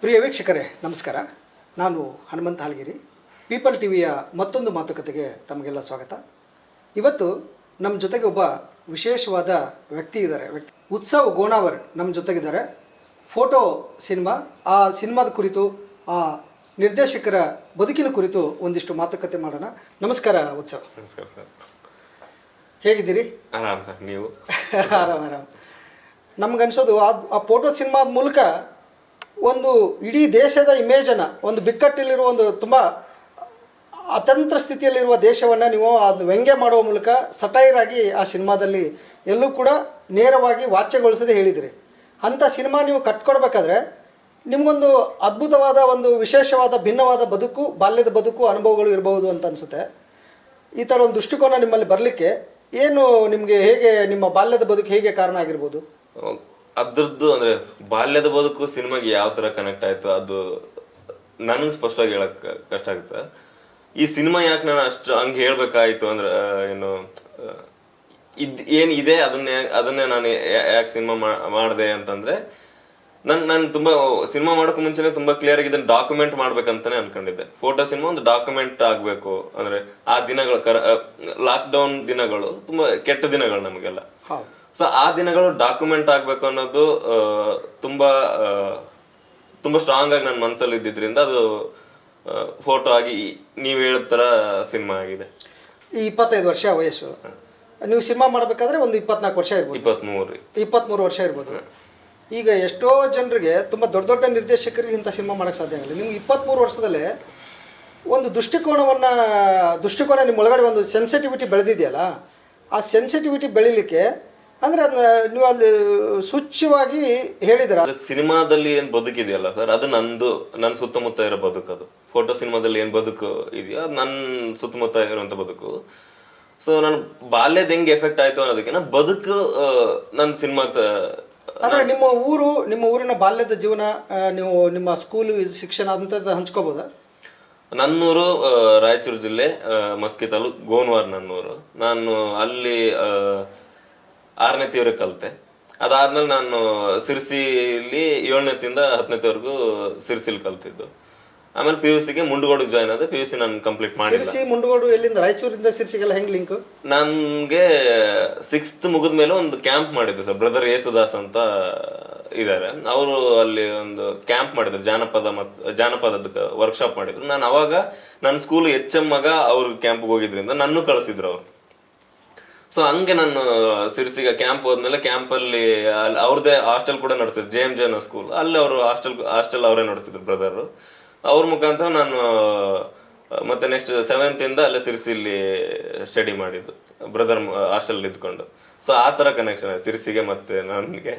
ಪ್ರಿಯ ವೀಕ್ಷಕರೇ ನಮಸ್ಕಾರ. ನಾನು ಹನುಮಂತ ಹಾಲ್ಗಿರಿ. ಪೀಪಲ್ ಟಿ ವಿಯ ಮತ್ತೊಂದು ಮಾತುಕತೆಗೆ ತಮಗೆಲ್ಲ ಸ್ವಾಗತ. ಇವತ್ತು ನಮ್ಮ ಜೊತೆಗೆ ಒಬ್ಬ ವಿಶೇಷವಾದ ವ್ಯಕ್ತಿ ಇದ್ದಾರೆ. ವ್ಯಕ್ತಿ ಉತ್ಸವ್ ಗೋಣಾವರ್ ನಮ್ಮ ಜೊತೆಗಿದ್ದಾರೆ ಫೋಟೋ ಸಿನಿಮಾ ಆ ಸಿನಿಮಾದ ಕುರಿತು ಆ ನಿರ್ದೇಶಕರ ಬದುಕಿನ ಕುರಿತು ಒಂದಿಷ್ಟು ಮಾತುಕತೆ ಮಾಡೋಣ. ನಮಸ್ಕಾರ ಉತ್ಸವ್. ನಮಸ್ಕಾರ ಸರ್. ಹೇಗಿದ್ದೀರಿ? ಆರಾಮ್ ಸರ್ ನೀವು? ಆರಾಮ್ ಆರಾಮ್. ನಮ್ಗೆ ಅನ್ಸೋದು ಆ ಫೋಟೋ ಸಿನಿಮಾದ ಮೂಲಕ ಒಂದು ಇಡೀ ದೇಶದ ಇಮೇಜನ್ನು, ಒಂದು ಬಿಕ್ಕಟ್ಟಲ್ಲಿರುವ ಒಂದು ತುಂಬ ಅತಂತ್ರ ಸ್ಥಿತಿಯಲ್ಲಿರುವ ದೇಶವನ್ನು ನೀವು ಅದು ವ್ಯಂಗ್ಯ ಮಾಡುವ ಮೂಲಕ ಸಟೈರ್ ಆಗಿ ಆ ಸಿನಿಮಾದಲ್ಲಿ ಎಲ್ಲೂ ಕೂಡ ನೇರವಾಗಿ ವಾಚ್ಯಗೊಳಿಸದೆ ಹೇಳಿದಿರಿ. ಅಂಥ ಸಿನಿಮಾ ನೀವು ಕಟ್ಕೊಡ್ಬೇಕಾದ್ರೆ ನಿಮಗೊಂದು ಅದ್ಭುತವಾದ ಒಂದು ವಿಶೇಷವಾದ ಭಿನ್ನವಾದ ಬದುಕು, ಬಾಲ್ಯದ ಬದುಕು, ಅನುಭವಗಳು ಇರಬಹುದು ಅಂತ ಅನಿಸುತ್ತೆ. ಈ ಥರ ಒಂದು ದೃಷ್ಟಿಕೋನ ನಿಮ್ಮಲ್ಲಿ ಬರಲಿಕ್ಕೆ ಏನು ನಿಮಗೆ ಹೇಗೆ ನಿಮ್ಮ ಬಾಲ್ಯದ ಬದುಕು ಹೇಗೆ ಕಾರಣ ಆಗಿರ್ಬೋದು? ಅದ್ರದ್ದು ಅಂದ್ರೆ ಬಾಲ್ಯದ ಬದುಕು ಸಿನಿಮಾಗೆ ಯಾವ ತರ ಕನೆಕ್ಟ್ ಆಯ್ತು ಅದು ನನಗೆ ಸ್ಪಷ್ಟವಾಗಿ ಹೇಳಕ್ ಕಷ್ಟ ಆಗುತ್ತೆ. ಈ ಸಿನಿಮಾ ಯಾಕೆ ನಾನು ಅಷ್ಟು ಹಂಗೆ ಹೇಳ್ಬೇಕಾಯ್ತು ಅಂದ್ರೆ ಏನು ಇದ್ ಇದೆ ಅದನ್ನೇ ಅದನ್ನೇ ನಾನು ಯಾಕೆ ಸಿನಿಮಾ ಮಾಡಿದೆ ಅಂತಂದ್ರೆ, ನನ್, ನಾನು ತುಂಬಾ ಸಿನಿಮಾ ಮಾಡೋಕೆ ಮುಂಚೆನೆ ತುಂಬಾ ಕ್ಲಿಯರ್ ಆಗಿ ಇದನ್ನ ಡಾಕ್ಯುಮೆಂಟ್ ಮಾಡ್ಬೇಕಂತಾನೆ ಅನ್ಕೊಂಡಿದ್ದೆ. ಫೋಟೋ ಸಿನಿಮಾ ಒಂದು ಡಾಕ್ಯುಮೆಂಟ್ ಆಗ್ಬೇಕು ಅಂದ್ರೆ ಆ ದಿನಗಳು, ಕರ ಲಾಕ್ ಡೌನ್ ದಿನಗಳು ತುಂಬಾ ಕೆಟ್ಟ ದಿನಗಳು ನಮಗೆಲ್ಲ. ಸೊ ಆ ದಿನಗಳು ಡಾಕ್ಯುಮೆಂಟ್ ಆಗ್ಬೇಕು ಅನ್ನೋದು ತುಂಬಾ ತುಂಬಾ ಸ್ಟ್ರಾಂಗ್ ಆಗಿ ನನ್ನ ಮನಸ್ಸಲ್ಲಿ ಇದ್ದಿದ್ರಿಂದ ಅದು ಫೋಟೋ ಆಗಿ ನೀವು ಹೇಳಿದ ತರ ಸಿನಿಮಾ ಆಗಿದೆ. ಈ ಇಪ್ಪತ್ತೈದು ವರ್ಷ ವಯಸ್ಸು. ನೀವು ಸಿನಿಮಾ ಮಾಡಬೇಕಾದ್ರೆ ಒಂದು ಇಪ್ಪತ್ನಾಲ್ಕು ವರ್ಷ ಇರ್ಬೋದು. ಇಪ್ಪತ್ಮೂರು. ಇಪ್ಪತ್ಮೂರು ವರ್ಷ ಇರ್ಬೋದು. ಈಗ ಎಷ್ಟೋ ಜನರಿಗೆ ತುಂಬ ದೊಡ್ಡ ದೊಡ್ಡ ನಿರ್ದೇಶಕರಿಗೆ ಇಂಥ ಸಿನಿಮಾ ಮಾಡೋಕೆ ಸಾಧ್ಯ ಆಗಲ್ಲ. ನಿಮ್ಗೆ ಇಪ್ಪತ್ತ್ಮೂರು ವರ್ಷದಲ್ಲೇ ಒಂದು ದೃಷ್ಟಿಕೋನವನ್ನು ದೃಷ್ಟಿಕೋನ ನಿಮ್ಮ ಒಳಗಡೆ ಒಂದು ಸೆನ್ಸಿಟಿವಿಟಿ ಬೆಳೆದಿದೆಯಲ್ಲ ಆ ಸೆನ್ಸಿಟಿವಿಟಿ ಬೆಳಿಲಿಕ್ಕೆ ಅಂದರೆ ಅದನ್ನ ನೀವು ಅಲ್ಲಿ ಸೂಚ್ಯವಾಗಿ ಹೇಳಿದ್ರ. ಸಿನಿಮಾದಲ್ಲಿ ಏನ್ ಬದುಕಿದೆಯಲ್ಲ ಸರ್? ಅದು ನಂದು ನನ್ನ ಸುತ್ತಮುತ್ತ ಇರೋ ಬದುಕು ಅದು. ಫೋಟೋ ಸಿನಿಮಾದಲ್ಲಿ ಏನ್ ಬದುಕು ಇದೆಯೋ ಅದು ನನ್ನ ಸುತ್ತಮುತ್ತ ಇರುವಂತ ಬದುಕು. ಸೊ ನಾನು ಬಾಲ್ಯದ ಹೆಂಗ್ ಎಫೆಕ್ಟ್ ಆಯ್ತು ಅನ್ನೋದಕ್ಕಿಂತ ಬದುಕು ನನ್ನ ಸಿನಿಮಾ ಅಂದ್ರೆ ನಿಮ್ಮ ಊರು ನಿಮ್ಮ ಊರಿನ ಬಾಲ್ಯದ ಜೀವನ ನೀವು ನಿಮ್ಮ ಸ್ಕೂಲ್ ಶಿಕ್ಷಣ ಅಂತ ಹಂಚ್ಕೋಬೋದಾ? ನನ್ನೂರು ರಾಯಚೂರು ಜಿಲ್ಲೆ ಮಸ್ಕಿ ತಾಲೂಕ್ ಗೋನ್ವಾರ್ ನನ್ನೂರು. ನಾನು ಅಲ್ಲಿ ಆರನೇ ತೀವ್ರ ಕಲಿತೆ. ಅದಾದ್ಮೇಲೆ ನಾನು ಸಿರ್ಸಿಲಿ ಏಳನೇತಿಂದ ಹತ್ತನೇತಿವರೆಗೂ ಸಿರ್ಸಿಲಿ ಕಲ್ತಿದ್ದು. ಆಮೇಲೆ ಪಿ ಯು ಸಿಗೆ ಮುಂಡಗೋಡಿಗೆ ಜಾಯ್ನ್ ಆದ. ಪಿ ಯು ಸಿ ನಾನು ಕಂಪ್ಲೀಟ್ ಮಾಡಿದೆ ಸಿರ್ಸಿ ಮುಂಡಗೋಡು ಎಲ್ಲಿಂದ? ರಾಯಚೂರಿಂದ ಸಿರ್ಸಿಗೆಲ್ಲ ಹೆಂಗ್ ಲಿಂಕ್ ನನ್ಗೆ ಸಿಕ್ಸ್ತ್ ಮುಗಿದ ಮೇಲೆ ಒಂದು ಕ್ಯಾಂಪ್ ಮಾಡಿದ್ರು ಸರ್. ಬ್ರದರ್ ಯೇಸುದಾಸ್ ಅಂತ ಇದ್ದಾರೆ ಅವರು ಅಲ್ಲಿ ಒಂದು ಕ್ಯಾಂಪ್ ಮಾಡಿದ್ರು. ಜಾನಪದ ಮತ್ತು ಜಾನಪದದ ವರ್ಕ್ಶಾಪ್ ಮಾಡಿದ್ರು. ನಾನು ಅವಾಗ ನನ್ನ ಸ್ಕೂಲ್ ಎಚ್ ಎಂ ಮಗ ಅವ್ರ ಕ್ಯಾಂಪ್ಗೆ ಹೋಗಿದ್ರಿಂದ ನನ್ನೂ ಕಳಿಸಿದ್ರು ಅವ್ರು. ಸೊ ಹಂಗೆ ನಾನು ಸಿರ್ಸಿಗ ಕ್ಯಾಂಪ್ ಹೋದ್ಮೇಲೆ ಕ್ಯಾಂಪಲ್ಲಿ ಅಲ್ಲಿ ಅವ್ರದ್ದೇ ಹಾಸ್ಟೆಲ್ ಕೂಡ ನಡೆಸಿದ್ರು ಜೆ ಎಂ ಜೆ ಅನ್ನೋ ಸ್ಕೂಲ್ ಅಲ್ಲಿ ಅವರು ಹಾಸ್ಟೆಲ್ ಹಾಸ್ಟೆಲ್ ಅವರೇ ನಡೆಸಿದ್ರು ಬ್ರದರ್ ಅವ್ರ ಮುಖಾಂತರ ನಾನು ಮತ್ತೆ ನೆಕ್ಸ್ಟ್ ಸೆವೆಂತಿಂದ ಅಲ್ಲೇ ಸಿರ್ಸಿಲಿ ಸ್ಟಡಿ ಮಾಡಿದ್ದು ಬ್ರದರ್ ಹಾಸ್ಟೆಲ್ ಇದ್ಕೊಂಡು ಸೊ ಆ ತರ ಕನೆಕ್ಷನ್ ಸಿರ್ಸಿಗೆ ಮತ್ತೆ ನನಗೆ.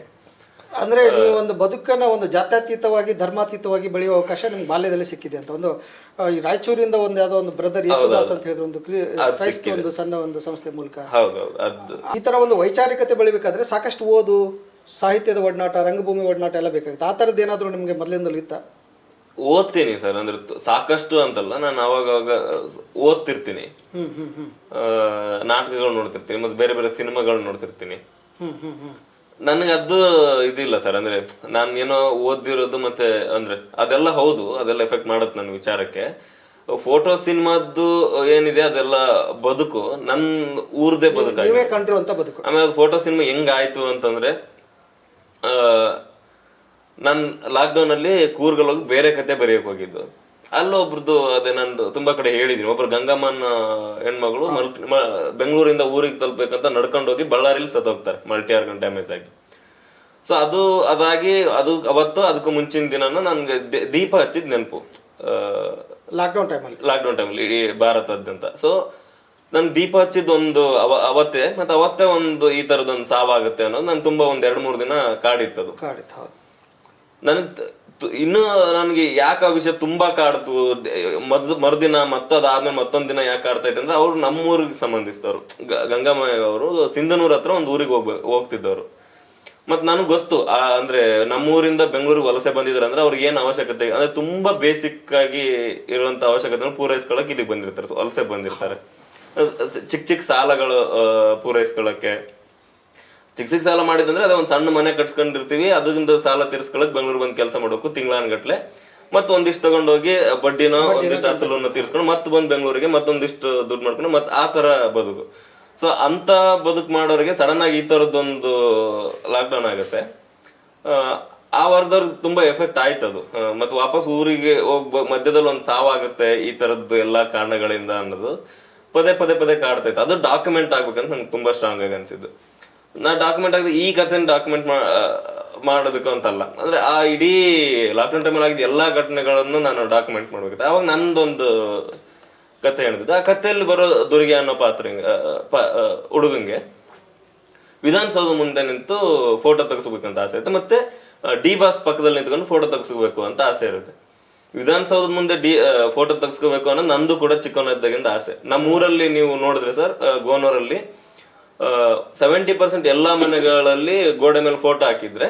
ಅಂದ್ರೆ ನೀವು ಒಂದು ಬದುಕನ್ನ ಒಂದು ಜಾತ್ಯತೀತವಾಗಿ ಧರ್ಮಾತೀತವಾಗಿ ಬೆಳೆಯುವ ಅವಕಾಶ ನಿಮ್ಗೆ ಬಾಲ್ಯದಲ್ಲಿ ಸಿಕ್ಕಿದೆ ಅಂತ. ಒಂದು ಈ ರಾಯಚೂರಿಂದ ಒಂದು ಯಾವುದೋ ಒಂದು ಬ್ರದರ್ ಯೇಸುದಾಸ್ ಅಂತ ಹೇಳಿದ್ರು ಒಂದು ಕ್ರಿ- ಕ್ರೈಸ್ತ ಒಂದು ಸಣ್ಣ ಒಂದು ಸಂಸ್ಥೆ ಮೂಲಕ. ಈ ಥರ ಒಂದು ವೈಚಾರಿಕತೆ ಬೆಳಿಬೇಕಾದ್ರೆ ಸಾಕಷ್ಟು ಓದು ಸಾಹಿತ್ಯದ ಒಡನಾಟ ರಂಗಭೂಮಿ ಒಡನಾಟ ಎಲ್ಲ ಬೇಕಾಗುತ್ತೆ. ಆ ಥರದ್ದು ಏನಾದರೂ ನಿಮಗೆ ಮೊದಲಿಂದಲೂ ಇತ್ತ? ಓದ್ತೀನಿ ಸರ್ ಅಂದ್ರೆ ಸಾಕಷ್ಟು ಅಂತಲ್ಲ ನಾನು ಅವಾಗ ಓದ್ತಿರ್ತೀನಿ. ನಾಟಕಗಳು ನೋಡ್ತಿರ್ತೀನಿ ಮತ್ತೆ ಬೇರೆ ಬೇರೆ ಸಿನಿಮಾಗಳು ನೋಡ್ತಿರ್ತೀನಿ. ನನಗೆ ಅದು ಇದಿಲ್ಲ ಸರ್ ಅಂದ್ರೆ ನಾನು ಏನೋ ಓದಿರೋದು ಮತ್ತೆ ಅಂದ್ರೆ ಅದೆಲ್ಲ ಹೌದು ಅದೆಲ್ಲ ಎಫೆಕ್ಟ್ ಮಾಡುತ್ತೆ ನನ್ನ ವಿಚಾರಕ್ಕೆ. ಫೋಟೋ ಸಿನಿಮಾದ್ದು ಏನಿದೆ ಅದೆಲ್ಲ ಬದುಕು ನನ್ನ ಊರ್ದೇ ಬದುಕು. ಆಮೇಲೆ ಅದು ಫೋಟೋ ಸಿನಿಮಾ ಹೆಂಗಾಯ್ತು ಅಂತಂದ್ರೆ ಆ, ಲಾಕ್ಡೌನಲ್ಲಿ ಕೂರ್ಗಲ್ ಹೋಗಿ ಬೇರೆ ಕತೆ ಬರೆಯಕ್ಕೆ ಹೋಗಿದ್ದು. ಅಲ್ಲೊಬ್ರದ್ದು ಅದೇ ನಂದು ತುಂಬಾ ಕಡೆ ಹೇಳಿದೀನಿ. ಒಬ್ರು ಗಂಗಮ್ಮನ ಹೆಣ್ಮಗಳು ಮಲ್ ಮ- ಬೆಂಗಳೂರಿಂದ ಊರಿಗೆ ತಲುಪಬೇಕಂತ ನಡ್ಕೊಂಡು ಹೋಗಿ ಬಳ್ಳಾರಿಲಿ ಸತ್ತೋಗ್ತಾರೆ ಮಲ್ಟಿ ಆರ್ಗನ್ ಡ್ಯಾಮೇಜ್ ಆಗಿ. ಸೊ ಅದು ಅದಾಗಿ ಅದು ಅವತ್ತು ಅದಕ್ಕೂ ಮುಂಚಿನ ದಿನ ನನ್ಗೆ ದೀಪ ಹಚ್ಚಿದ ನೆನಪು. ಲಾಕ್ಡೌನ್ ಟೈಮಲ್ಲಿ ಲಾಕ್ಡೌನ್ ಟೈಮಲ್ಲಿ ಇಡೀ ಭಾರತದ್ಯಂತ. ಸೊ ನನ್ ದೀಪ ಹಚ್ಚಿದ್ ಒಂದು ಅವ ಅವತ್ತೇ ಮತ್ತೆ ಅವತ್ತೇ ಒಂದು ಈ ತರದೊಂದು ಸಾವಾಗುತ್ತೆ ಅನ್ನೋದು ನನ್ ತುಂಬಾ ಒಂದ್ ಎರಡು ಮೂರು ದಿನ ಕಾಡಿತ್ತದು. ಕಾಡಿತ್ತು ಅದು ಕಾಡಿತ್ತು ತ- ತು- ಇನ್ನು ನನಗೆ ಯಾಕೆ ಆ ವಿಷಯ ತುಂಬಾ ಕಾಡ್ತು ಮದ್ ಮರುದಿನ ಮತ್ತದಾದ್ಮೇಲೆ ಮತ್ತೊಂದು ದಿನ ಯಾಕೆ ಕಾಡ್ತಾ ಇತ್ತು ಅಂದ್ರೆ ಅವ್ರು ನಮ್ಮೂರಿಗೆ ಸಂಬಂಧಿಸಿದವರು. ಗಂಗಾಮಯ್ಯ ಅವರು ಸಿಂಧನೂರ್ ಹತ್ರ ಒಂದು ಊರಿಗೆ ಹೋಗ್ಬೇಕು ಹೋಗ್ತಿದ್ದವರು. ಮತ್ ನನಗೆ ಗೊತ್ತು, ಆ ಅಂದ್ರೆ ನಮ್ಮೂರಿಂದ ಬೆಂಗಳೂರಿಗೆ ವಲಸೆ ಬಂದಿದ್ರು ಅಂದ್ರೆ ಅವ್ರಿಗೆ ಏನು ಅವಶ್ಯಕತೆ, ಅಂದ್ರೆ ತುಂಬಾ ಬೇಸಿಕ್ ಆಗಿ ಇರುವಂತ ಅವಶ್ಯಕತೆ ಪೂರೈಸ್ಕೊಳಕ್ ಇಲ್ಲಿಗೆ ಬಂದಿರ್ತಾರೆ ವಲಸೆ ಬಂದಿರ್ತಾರೆ. ಚಿಕ್ಕ ಚಿಕ್ಕ ಸಾಲಗಳು ಪೂರೈಸ್ಕೊಳ್ಳಕ್ಕೆ ಚಿಕ್ಕ ಚಿಕ್ಕ ಸಾಲ ಮಾಡಿದಂದ್ರೆ ಅದೇ ಒಂದು ಸಣ್ಣ ಮನೆ ಕಟ್ಸ್ಕೊಂಡಿರ್ತೀವಿ ಅದರಿಂದ ಸಾಲ ತೀರ್ಸ್ಕೊಳಕ್ ಬೆಂಗಳೂರು ಬಂದು ಕೆಲಸ ಮಾಡಬೇಕು ತಿಂಗಳಾನ್ಗಟ್ಲೆ. ಮತ್ತೆ ಒಂದಿಷ್ಟು ತಗೊಂಡೋಗಿ ಬಡ್ಡಿನೋ ಒಂದಿಷ್ಟು ಅಸಲನ್ನು ತೀರ್ಸ್ಕೊಂಡು ಮತ್ತೆ ಬಂದು ಬೆಂಗಳೂರಿಗೆ ಮತ್ತೊಂದಿಷ್ಟು ದುಡ್ಡು ಮಾಡ್ಕೊಂಡು ಮತ್ತೆ ಆ ತರ ಬದುಕು. ಸೊ ಅಂತ ಬದುಕು ಮಾಡೋರಿಗೆ ಸಡನ್ ಆಗಿ ಈ ತರದೊಂದು ಲಾಕ್ಡೌನ್ ಆಗುತ್ತೆ. ಆ, ವರ್ಗದವ್ರಿಗೆ ತುಂಬಾ ಎಫೆಕ್ಟ್ ಆಯ್ತು ಅದು. ಮತ್ತೆ ವಾಪಸ್ ಊರಿಗೆ ಹೋಗ್ಬ ಮಧ್ಯದಲ್ಲಿ ಒಂದು ಸಾವಾಗುತ್ತೆ ಈ ತರದ್ದು ಎಲ್ಲಾ ಕಾರಣಗಳಿಂದ ಅನ್ನೋದು. ಪದೇ ಪದೇ ಪದೇ ಕಾಡ್ತೈತೆ ಅದು ಡಾಕ್ಯುಮೆಂಟ್ ಆಗ್ಬೇಕಂತ ನಂಗೆ ತುಂಬಾ ಸ್ಟ್ರಾಂಗ್ ಆಗಿ ಅನ್ಸಿದ್ದು. ನಾ ಡಾಕ್ಯುಮೆಂಟ್ ಆಗಿದೆ ಈ ಕಥೆನ ಡಾಕ್ಯುಮೆಂಟ್ ಮಾಡೋದಕ್ಕೆ ಅಂತಲ್ಲ. ಅಂದ್ರೆ ಆ ಇಡೀ ಲಾಕ್ಡೌನ್ ಟೈಮಲ್ಲಿ ಆಗಿದ್ದ ಎಲ್ಲ ಘಟನೆಗಳನ್ನು ನಾನು ಡಾಕ್ಯುಮೆಂಟ್ ಮಾಡ್ಬೇಕಿತ್ತು ಅವಾಗ ನಂದೊಂದು ಕತೆ ಹೇಳಿದ್ದು ಆ ಕಥೆಯಲ್ಲಿ ಬರೋ ದುರ್ಗೆ ಅನ್ನೋ ಪಾತ್ರ ಹುಡುಗಂಗೆ. ವಿಧಾನಸೌಧ ಮುಂದೆ ನಿಂತು ಫೋಟೋ ತೆಗೆಸ್ಬೇಕಂತ ಆಸೆ ಇರುತ್ತೆ ಮತ್ತೆ ಡಿ ಬಾಸ್ ಪಕ್ಕದಲ್ಲಿ ನಿಂತ್ಕೊಂಡು ಫೋಟೋ ತೆಗೆಸ್ಬೇಕು ಅಂತ ಆಸೆ ಇರುತ್ತೆ. ವಿಧಾನಸೌಧದ ಮುಂದೆ ಡಿ ಫೋಟೋ ತೆಗೆಸ್ಕೋಬೇಕು ಅನ್ನೋ ನಂದು ಕೂಡ ಚಿಕ್ಕವನಿದ್ದಾಗಿಂದ ಆಸೆ. ನಮ್ಮ ಊರಲ್ಲಿ ನೀವು ನೋಡಿದ್ರೆ ಸರ್ ಗೋನೂರಲ್ಲಿ ಸೆವೆಂಟಿ ಪರ್ಸೆಂಟ್ ಎಲ್ಲಾ ಮನೆಗಳಲ್ಲಿ ಗೋಡೆ ಮೇಲೆ ಫೋಟೋ ಹಾಕಿದ್ರೆ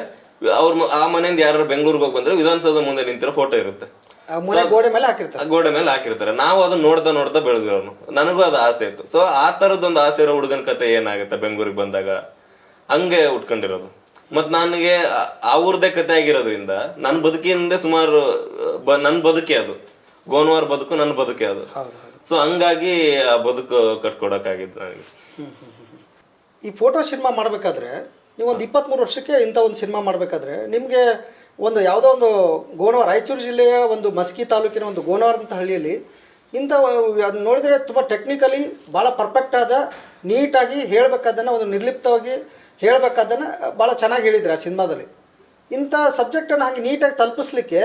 ಅವ್ರ ಆ ಮನೆಯಿಂದ ಯಾರು ಬೆಂಗಳೂರಿಗೆ ಹೋಗಿ ಬಂದ್ರೆ ವಿಧಾನಸೌಧ ಮುಂದೆ ನಿಂತಿರೋ ಫೋಟೋ ಇರುತ್ತೆ. ಗೋಡೆ ಮೇಲೆ ಹಾಕಿರ್ತಾರೆ. ಗೋಡೆ ಮೇಲೆ ಹಾಕಿರ್ತಾರೆ. ನಾವು ಅದನ್ನ ನೋಡ್ತಾ ನೋಡ್ತಾ ಬೆಳೆದಿರೋನು. ನನಗೂ ಅದು ಆಸೆ ಇತ್ತು. ಸೊ ಆ ತರದೊಂದು ಆಸೆ ಇರೋ ಹುಡುಗನ ಕತೆ ಏನಾಗುತ್ತೆ ಬೆಂಗಳೂರಿಗೆ ಬಂದಾಗ? ಹಂಗೆ ಉಟ್ಕೊಂಡಿರೋದು. ಮತ್ ನನಗೆ ಊರ್ದೇ ಕತೆ ಆಗಿರೋದ್ರಿಂದ ನನ್ನ ಬದುಕಿಂದ ಸುಮಾರು ನನ್ನ ಬದುಕೆ ಅದು. ಗೋನ್ವಾರ್ ಬದುಕು ನನ್ನ ಬದುಕೆ ಅದು. ಸೊ ಹಂಗಾಗಿ ಆ ಬದುಕು ಕಟ್ಕೊಡಕ್ಕಾಗಿದ್ದು ನನಗೆ. ಈ ಫೋಟೋ ಸಿನಿಮಾ ಮಾಡಬೇಕಾದ್ರೆ ನೀವು ಒಂದು ಇಪ್ಪತ್ತ್ಮೂರು ವರ್ಷಕ್ಕೆ ಇಂಥ ಒಂದು ಸಿನಿಮಾ ಮಾಡಬೇಕಾದ್ರೆ ನಿಮಗೆ ಒಂದು ಯಾವುದೋ ಒಂದು ಗೋನವ ರಾಯಚೂರು ಜಿಲ್ಲೆಯ ಒಂದು ಮಸ್ಕಿ ತಾಲೂಕಿನ ಒಂದು ಗೋಣವಾರ ಅಂತ ಹಳ್ಳಿಯಲ್ಲಿ ಇಂಥ ಅದು ನೋಡಿದರೆ ತುಂಬ ಟೆಕ್ನಿಕಲಿ ಭಾಳ ಪರ್ಫೆಕ್ಟ್ ಆದ, ನೀಟಾಗಿ ಹೇಳಬೇಕಾದನ್ನು, ಒಂದು ನಿರ್ಲಿಪ್ತವಾಗಿ ಹೇಳಬೇಕಾದನ್ನು ಭಾಳ ಚೆನ್ನಾಗಿ ಹೇಳಿದ್ರು ಆ ಸಿನಿಮಾದಲ್ಲಿ. ಇಂಥ ಸಬ್ಜೆಕ್ಟನ್ನು ಹಾಗೆ ನೀಟಾಗಿ ತಲುಪಿಸ್ಲಿಕ್ಕೆ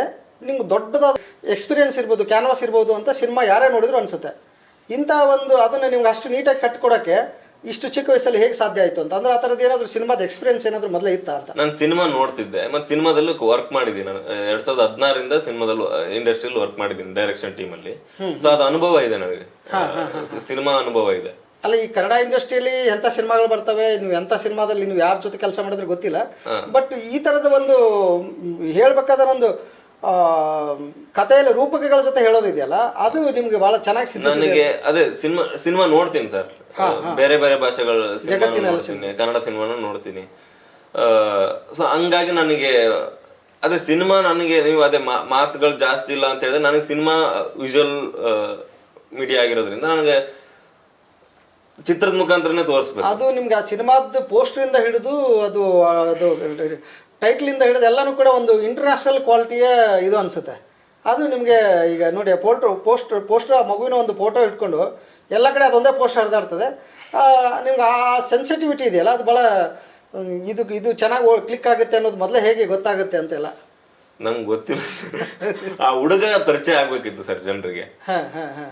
ನಿಮ್ಗೆ ದೊಡ್ಡದಾದ ಎಕ್ಸ್ಪೀರಿಯನ್ಸ್ ಇರ್ಬೋದು ಕ್ಯಾನ್ವಾಸ್ ಇರ್ಬೋದು ಅಂತ ಸಿನಿಮಾ ಯಾರೇ ನೋಡಿದ್ರು ಅನಿಸುತ್ತೆ. ಇಂಥ ಒಂದು ಅದನ್ನು ನಿಮ್ಗೆ ಅಷ್ಟು ನೀಟಾಗಿ ಕಟ್ಕೊಡೋಕ್ಕೆ ಇಷ್ಟು ಚಿಕ್ಕ ವಯಸ್ಸಲ್ಲಿ ಹೇಗೆ ಸಾಧ್ಯ ಆಯ್ತು ಅಂತ? ಅಂದ್ರೆ ಆ ಥರದ್ದು ಏನಾದರೂ ಸಿನಿಮಾದ ಎಕ್ಸ್ಪೀರಿಯನ್ಸ್ ಏನಾದರೂ ಮೊದಲೇ ಇತ್ತಾ ಅಂತ? ನಾನು ಸಿನಿಮಾ ನೋಡ್ತಿದ್ದೆ ಮತ್ತೆ ಸಿನಿಮಾದಲ್ಲೂ ವರ್ಕ್ ಮಾಡಿದ್ದೀನಿ ನಾನು. ಎರಡ್ ಸಾವಿರದ ಹದಿನಾರರಿಂದ ಸಿನಿಮಾದಲ್ಲೂ ಇಂಡಸ್ಟ್ರಿಯಲ್ಲಿ ವರ್ಕ್ ಮಾಡಿದ್ದೀನಿ ಡೈರೆಕ್ಷನ್ ಟೀಮ್ ಅಲ್ಲಿ ಸೊ ಅದು ಅನುಭವ ಇದೆ ನನಗೆ. ಸಿನಿಮಾ ಅನುಭವ ಇದೆ. ಅಲ್ಲ ಈ ಕನ್ನಡ ಇಂಡಸ್ಟ್ರಿಯಲ್ಲಿ ಎಂಥ ಸಿನಿಮಾಗಳು ಬರ್ತವೆ? ನೀವು ಎಂಥ ಸಿನಿಮಾದಲ್ಲಿ ನೀವು ಯಾರ ಜೊತೆ ಕೆಲಸ ಮಾಡಿದ್ರೆ ಗೊತ್ತಿಲ್ಲ. ಬಟ್ ಈ ಥರದ ಒಂದು ಹೇಳ್ಬೇಕಾದ ಒಂದು ಆ, ಕಥೆಯಲ್ಲಿ ರೂಪಕಗಳ ಜೊತೆ ಹೇಳೋದಿದೆಯಲ್ಲ ಅದು ನಿಮ್ಗೆ ಬಹಳ ಚೆನ್ನಾಗಿ ಸಿದ್ಧ ನನಗೆ ಅದೇ ಸಿನಿಮಾ ಸಿನಿಮಾ ನೋಡ್ತೀನಿ ಸರ್. ಬೇರೆ ಬೇರೆ ಭಾಷೆಗಳ ಸಿನಿಮಾ ನೋಡ್ತೀನಿ ಕನ್ನಡ ಸಿನಿಮಾನು ನೋಡ್ತೀನಿ. ಸೊ ಹಂಗಾಗಿ ನನಗೆ ಅದೇ ಸಿನಿಮಾ ನನಗೆ ನೀವು ಅದೇ ಮಾ- ಮಾತುಗಳು ಜಾಸ್ತಿ ಇಲ್ಲ ಅಂತ ಹೇಳಿದ್ರೆ ನನಗೆ ಸಿನಿಮಾ ವಿಜುವಲ್ ಮೀಡಿಯಾ ಆಗಿರೋದ್ರಿಂದ ನನಗೆ ಚಿತ್ರದ ಮುಖಾಂತರನೇ ತೋರಿಸ್ಬೇಕು. ಅದು ನಿಮ್ಗೆ ಆ ಸಿನಿಮಾದ ಇಂದ ಹಿಡಿದು ಅದು ಅದು ಟೈಟ್ಲಿಂದ ಹಿಡಿದು ಎಲ್ಲಾನು ಕೂಡ ಒಂದು ಇಂಟರ್ನ್ಯಾಷನಲ್ ಕ್ವಾಲಿಟಿಯ ಇದು ಅನಿಸುತ್ತೆ. ಅದು ನಿಮಗೆ ಈಗ ನೋಡಿ ಪೋಲ್ಟ್ರು ಪೋಸ್ಟ್ ಪೋಸ್ಟರ್ ಆ ಮಗುವಿನ ಒಂದು ಫೋಟೋ ಇಟ್ಕೊಂಡು ಎಲ್ಲ ಕಡೆ ಅದೊಂದೇ ಪೋಸ್ಟ್ ಹರಿದಾಡ್ತದೆ ನಿಮ್ಗೆ ಆ ಸೆನ್ಸಿಟಿವಿಟಿ ಇದೆಯಲ್ಲ ಅದು ಭಾಳ ಇದು ಇದು ಚೆನ್ನಾಗಿ ಕ್ಲಿಕ್ ಆಗುತ್ತೆ ಅನ್ನೋದು ಮೊದಲೇ ಹೇಗೆ ಗೊತ್ತಾಗುತ್ತೆ ಅಂತೆಲ್ಲ? ನಂಗೆ ಗೊತ್ತಿಲ್ಲ ಆ ಹುಡುಗ ಪರಿಚಯ ಆಗ್ಬೇಕಿತ್ತು ಸರ್ ಜನರಿಗೆ.